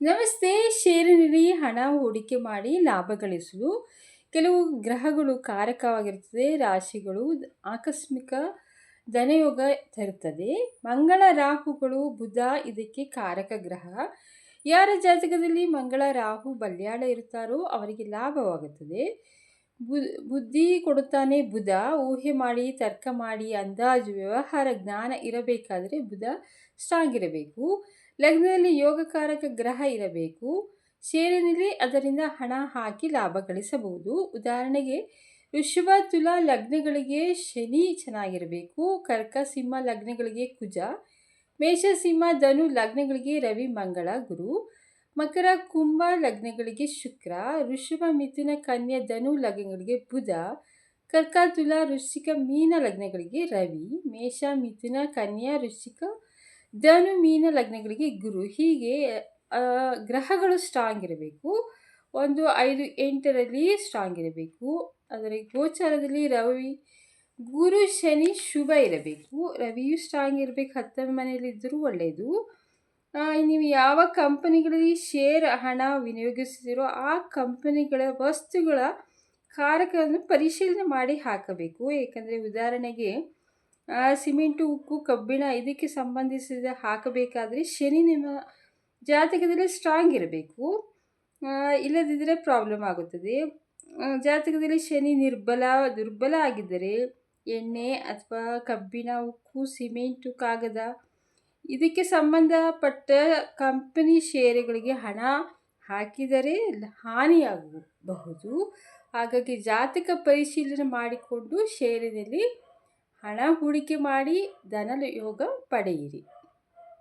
ನಮಸ್ತೆ ಷೇರಿನಲ್ಲಿ ಹಣ ಹೂಡಿಕೆ ಮಾಡಿ ಲಾಭ ಗಳಿಸಲು ಕೆಲವು ಗ್ರಹಗಳು ಕಾರಕವಾಗಿರುತ್ತದೆ, ರಾಶಿಗಳು ಆಕಸ್ಮಿಕ ಧನಯೋಗ ತರುತ್ತದೆ. ಮಂಗಳ ರಾಹುಗಳು ಬುಧ ಇದಕ್ಕೆ ಕಾರಕ ಗ್ರಹ. ಯಾರ ಜಾತಕದಲ್ಲಿ ಮಂಗಳ ರಾಹು ಬಲ್ಯಾಳ ಇರುತ್ತಾರೋ ಅವರಿಗೆ ಲಾಭವಾಗುತ್ತದೆ. ಬುದ್ಧಿ ಕೊಡುತ್ತಾನೆ ಬುಧ. ಊಹೆ ಮಾಡಿ, ತರ್ಕ ಮಾಡಿ, ಅಂದಾಜು, ವ್ಯವಹಾರ, ಜ್ಞಾನ ಇರಬೇಕಾದರೆ ಬುಧ ಸ್ಟ್ರಾಂಗ್ ಇರಬೇಕು. ಲಗ್ನದಲ್ಲಿ ಯೋಗಕಾರಕ ಗ್ರಹ ಇರಬೇಕು. ಷೇರಿನಲ್ಲಿ ಅದರಿಂದ ಹಣ ಹಾಕಿ ಲಾಭ ಗಳಿಸಬಹುದು. ಉದಾಹರಣೆಗೆ ಋಷಭ ತುಲಾ ಲಗ್ನಗಳಿಗೆ ಶನಿ ಚೆನ್ನಾಗಿರಬೇಕು. ಕರ್ಕ ಸಿಂಹ ಲಗ್ನಗಳಿಗೆ ಕುಜ. ಮೇಷ ಸಿಂಹ ಧನು ಲಗ್ನಗಳಿಗೆ ರವಿ, ಮಂಗಳ, ಗುರು. ಮಕರ ಕುಂಭ ಲಗ್ನಗಳಿಗೆ ಶುಕ್ರ. ಋಷಭ ಮಿಥುನ ಕನ್ಯಾ ಧನು ಲಗ್ನಗಳಿಗೆ ಬುಧ. ಕರ್ಕ, ತುಲಾ, ವೃಶ್ಚಿಕ, ಮೀನ ಲಗ್ನಗಳಿಗೆ ರವಿ. ಮೇಷ, ಮಿಥುನ ಕನ್ಯಾ, ವೃಶ್ಚಿಕ ಧನು ಮೀನ ಲಗ್ನಗಳಿಗೆ ಗುರು. ಹೀಗೆ ಗ್ರಹಗಳು ಸ್ಟ್ರಾಂಗ್ ಇರಬೇಕು. ಒಂದು ಐದು ಎಂಟರಲ್ಲಿ ಸ್ಟ್ರಾಂಗ್ ಇರಬೇಕು. ಅದರ ಗೋಚಾರದಲ್ಲಿ ರವಿ, ಗುರು ಶನಿ ಶುಭ ಇರಬೇಕು. ರವಿಯು ಸ್ಟ್ರಾಂಗ್ ಇರಬೇಕು. ಹತ್ತನೇ ಮನೆಯಲ್ಲಿದ್ದರೂ ಒಳ್ಳೆಯದು. ನೀವು ಯಾವ ಕಂಪನಿಗಳಲ್ಲಿ ಶೇರ್ ಹಣ ವಿನಿಯೋಗಿಸ್ತೀರೋ ಆ ಕಂಪನಿಗಳ ವಸ್ತುಗಳ ಕಾರಕವನ್ನು ಪರಿಶೀಲನೆ ಮಾಡಿ ಹಾಕಬೇಕು. ಏಕೆಂದರೆ ಉದಾಹರಣೆಗೆ ಸಿಮೆಂಟು, ಉಕ್ಕು, ಕಬ್ಬಿಣ ಇದಕ್ಕೆ ಸಂಬಂಧಿಸಿದ ಹಾಕಬೇಕಾದರೆ ಶನಿ ನಿಮ್ಮ ಜಾತಕದಲ್ಲಿ ಸ್ಟ್ರಾಂಗ್ ಇರಬೇಕು. ಇಲ್ಲದಿದ್ದರೆ ಪ್ರಾಬ್ಲಮ್ ಆಗುತ್ತದೆ. ಜಾತಕದಲ್ಲಿ ಶನಿ ನಿರ್ಬಲ, ದುರ್ಬಲ ಆಗಿದ್ದರೆ ಎಣ್ಣೆ ಅಥವಾ ಕಬ್ಬಿಣ, ಉಕ್ಕು, ಸಿಮೆಂಟು, ಕಾಗದ ಇದಕ್ಕೆ ಸಂಬಂಧಪಟ್ಟ ಕಂಪನಿ ಷೇರುಗಳಿಗೆ ಹಣ ಹಾಕಿದರೆ ಹಾನಿಯಾಗಬಹುದು. ಹಾಗಾಗಿ ಜಾತಕ ಪರಿಶೀಲನೆ ಮಾಡಿಕೊಂಡು ಷೇರಿನಲ್ಲಿ ಹಣ ಹೂಡಿಕೆ ಮಾಡಿ ಧನಯೋಗ ಪಡೆಯಿರಿ.